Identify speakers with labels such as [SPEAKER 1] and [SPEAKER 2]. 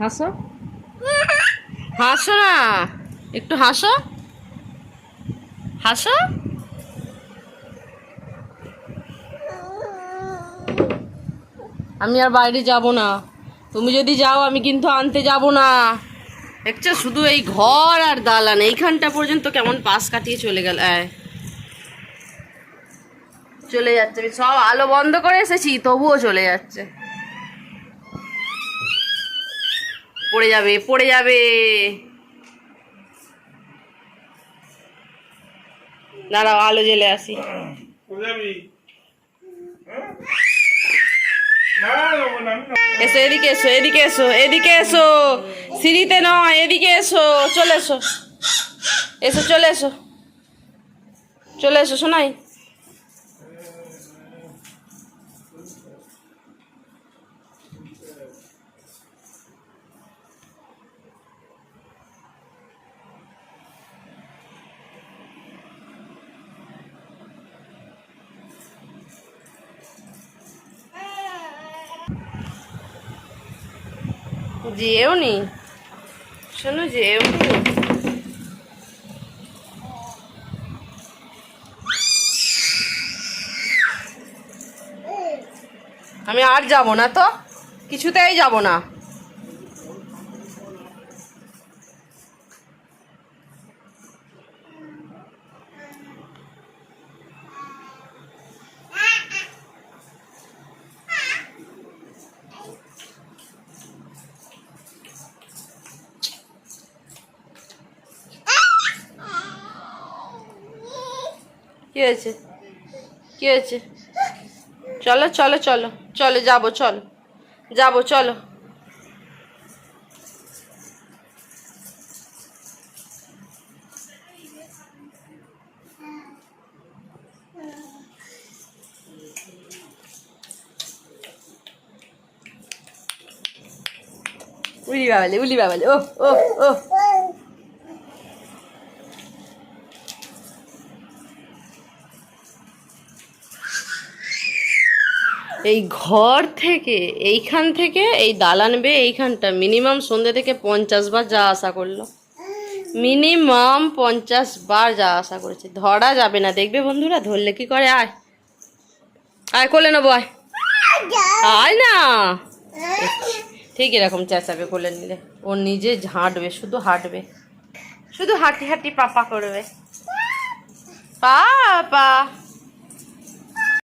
[SPEAKER 1] হাসো। হাসো না। একটু হাসো। হাসো। আমি আর বাইরে যাব না। তুমি যদি যাও, আমি কিন্তু আনতে যাব না। দেখছ, শুধু এই ঘর আর দালান। এইখানটা পর্যন্ত কেমন পাশ কাটিয়ে চলে গেল চলে যাচ্ছে। আমি সব আলো বন্ধ করে এসেছি, তবুও চলে যাচ্ছে। পড়ে যাবে পড়ে যাবে দাঁড়াও আলো জ্বেলে আসি
[SPEAKER 2] যাবি না যাবো না আমি
[SPEAKER 1] এসো এদিকে এসো এদিকে এসো এদিকে এসো সিঁড়িতে নয় এদিকে এসো চলে এসো এসো চলে এসো চলে এসো শোনাই যেও নি। শোনো যেও নি। আমি আর যাব না তো? কিছুতেই যাব না। কি হয়েছে? কি হয়েছে? চলো চলো চলো চলো, যাব চলো যাব, চলো। উলি বাবালে উলি বাবালে ও ও ও এই ঘর থেকে, এইখান থেকে, এই দালান বেয়ে এইখানটা, মিনিমাম সন্ধ্যে থেকে পঞ্চাশ বার যা আশা করল। মিনিমাম পঞ্চাশ বার যা আশা করেছে। ধরা যাবে না। দেখবে বন্ধুরা, ধরলে কি করে? আয়। আয়, কোলে নেব, আয়। আয় না। ঠিক এরকম চেঁচাবে কোলে নিলে। ও নিজে হাঁটবে, শুধু হাঁটবে। শুধু হাঁটি হাঁটি পাপা করবে। পা পা